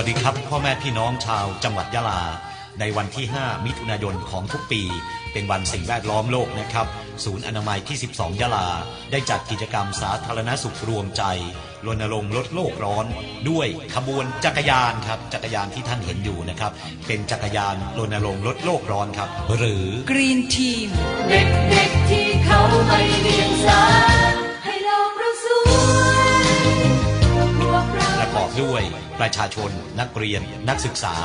วัสดีครับ พ่อแม่พี่น้องชาวจังหวัดยะลา ในวันที่ 5 มิถุนายนของทุกปี เป็นวันสิ่งแวดล้อมโลกนะครับ ศูนย์อนามัยที่ 12 ยะลา ได้จัดกิจกรรมสาธารณสุขรวมใจรณรงค์ลดโลกร้อน ด้วยขบวนจักรยานครับจักรยานที่ท่านเห็นอยู่นะครับ เป็นจักรยานรณรงค์ลดโลกร้อนครับ หรือ Green Team เด็กๆที่เขาไม่เดียงสาใด้วยประชาชน นักเรียน นักศึกษา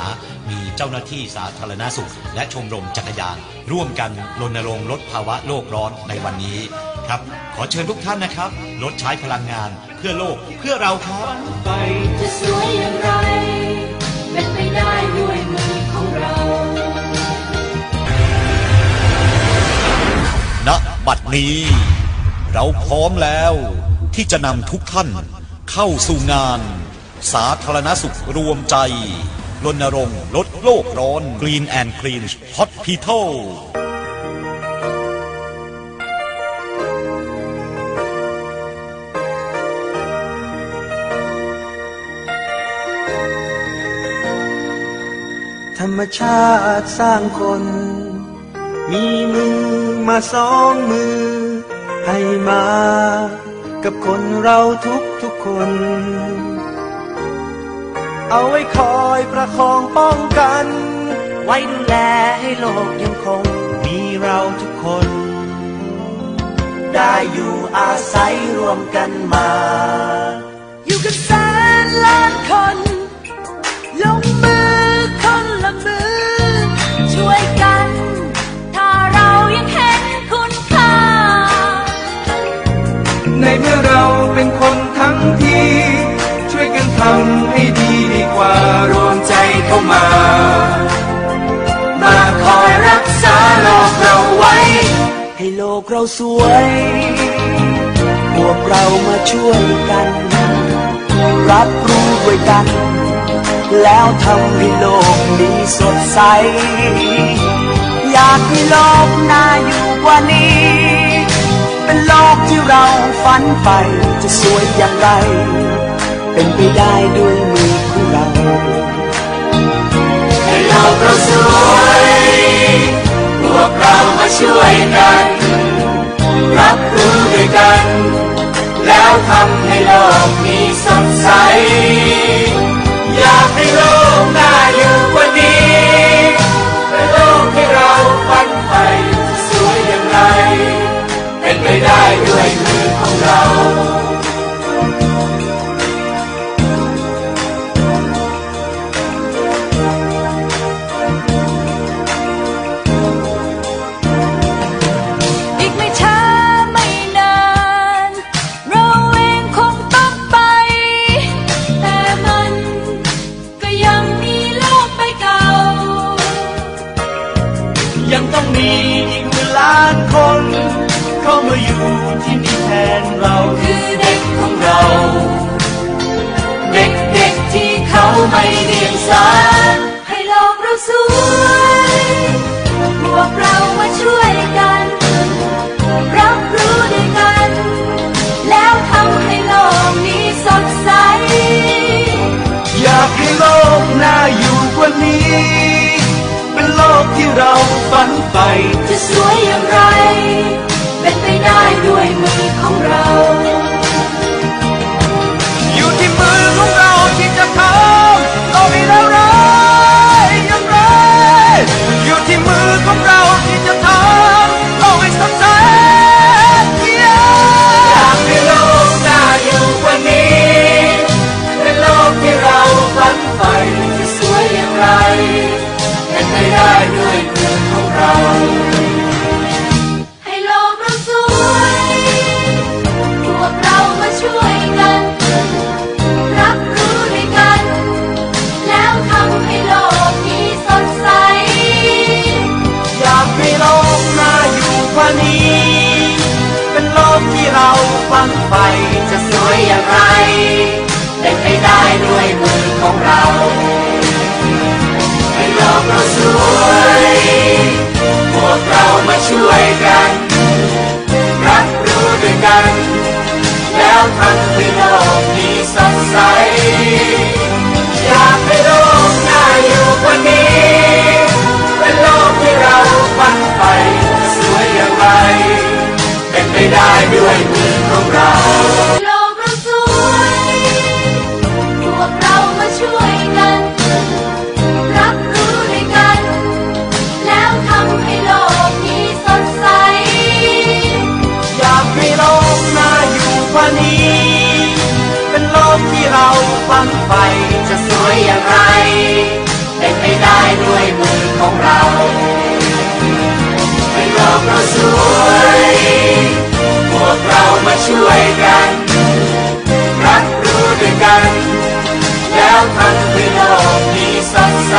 มีเจ้าหน้าที่สาธารณสุข และชมรมจักรยาน ร่วมกันรณรงค์ลดภาวะโลกร้อนในวันนี้ครับ ขอเชิญทุกท่านนะครับ ลดใช้พลังงานเพื่อโลกเพื่อเราครับไปจะสวยอย่างไร เป็นไปได้ด้วยมือของเราณบัดนี้ เราพร้อมแล้วที่จะนำทุกท่านเข้าสู่งาน สาธารณสุขรวมใจรณรงค์ลดโลกร้อน Green and Clean Hospital ธรรมชาติสร้างคน มีมือมาสองมือ ให้มา กับคนเราทุกทุกคน เอาไว้คอยประคองป้องกัน ไว้ดูแลให้โลกยังคงมีเราทุกคน ได้อยู่อาศัยรวมกันมา พวกเรามาช่วยกัน รับรู้ด้วยกัน แล้วทำให้โลกนี้สดใส อยากให้โลกน่าอยู่กว่านี้ เป็นโลกที่เราฝันไปจะสวยอย่างไร เป็นไปได้ด้วยมือของเรา ให้โลกเราสวย พวกเรามาช่วยกัน กัน แล้วทำให้โลกนี้สดใส ยังต้องมีอีกหมื่นล้านคน เข้ามาอยู่ที่นี่แทนเราคือเด็กของเรา เด็กๆที่เขาไม่เดียงสาให้โลกเราสวยพวกเรามาช่วยกัน รับรู้ด้วยกัน แล้วทำให้โลกนี้สดใส อยากให้โลกน่าอยู่กว่านี้ เป็นโลกที่เรา ฝันไปจะสวยอย่างไร เป็นไปได้ด้วยมือของเรา ฝังไฟจะสวยอย่างไร เป็นไปได้ด้วยมือของเราให้โลกเราสวย พวกเรามาช่วยกัน รับรู้ด้วยกัน แล้วทำให้โลกนี้สดใส อยากให้โลกน่าอยู่กว่านี้ เป็นโลกที่เราฝันไปสวยอย่างไร เป็นไปได้ด้วย บั้งไฟจะสวยอย่างไร เป็นไม่ได้ด้วยมือของเราไม่ยอมเราสวย พวกเรามาช่วยกัน รับรู้ด้วยกัน แล้วทำให้โลกมีสดใส